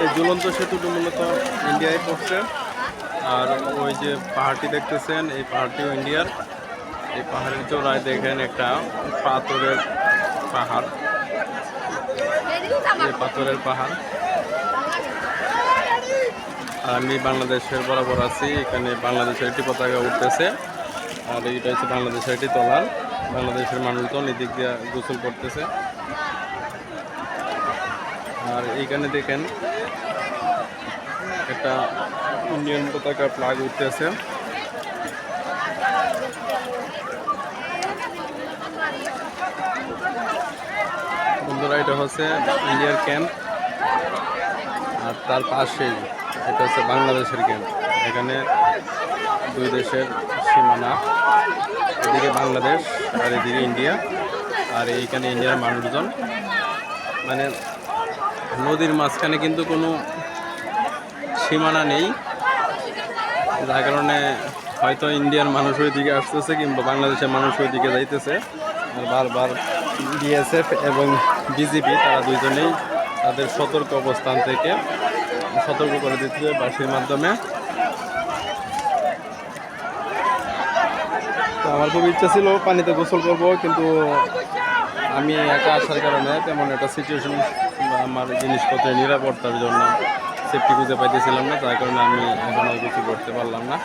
এই ঝুলন্ত সেতুটি মূলত ইন্ডিয়ায় পড়ছে। আর ওই যে পাহাড়টি দেখতেছেন, এই পাহাড়টিও ইন্ডিয়ার। এই পাহাড়ের চূড়ায় দেখেন একটা পাথরের পাহাড়। এই পাথরের পাহাড়। আর আমি বাংলাদেশের বরাবর আছি, এখানে বাংলাদেশের একটি পতাকা উঠতেছে। আর এইটা হচ্ছে বাংলাদেশের একটি তলার। বাংলাদেশের মানুষজন এদিক দিয়ে গোসল করতেছে। আর এইখানে দেখেন একটা ইন্ডিয়ান পতাকা প্লাগ উঠতেছে। বন্ধুরা, এটা হচ্ছে ইন্ডিয়ার ক্যাম্প আর তার পাশেই এটা হচ্ছে বাংলাদেশের ক্যাম্প এখানে দুই দেশের সীমানা, এদিকে বাংলাদেশ আর এদিকে ইন্ডিয়া। আর এইখানে ইন্ডিয়ার মানুষজন। মানে নদীর মাঝখানে কিন্তু কোনো সীমানা নেই। যার কারণে হয়তো ইন্ডিয়ার মানুষ ওই দিকে আসতেছে কিংবা বাংলাদেশের মানুষ ওই দিকে যাইতেছে। আর বারবার বিএসএফ এবং বিজেপি তারা দুইজনেই তাদের সতর্ক অবস্থান থেকে সতর্ক করে দিচ্ছে বাসির মাধ্যমে। আমার খুব ইচ্ছা ছিল পানিতে গোসল করব, কিন্তু আমি একা আসার কারণে তেমন একটা সিচুয়েশন আমার জিনিসপত্রের নিরাপত্তার জন্য সেফটি খুঁজে পাইতেছিলাম না তার কারণে আমি এখন আর কিছু করতে পারলাম না।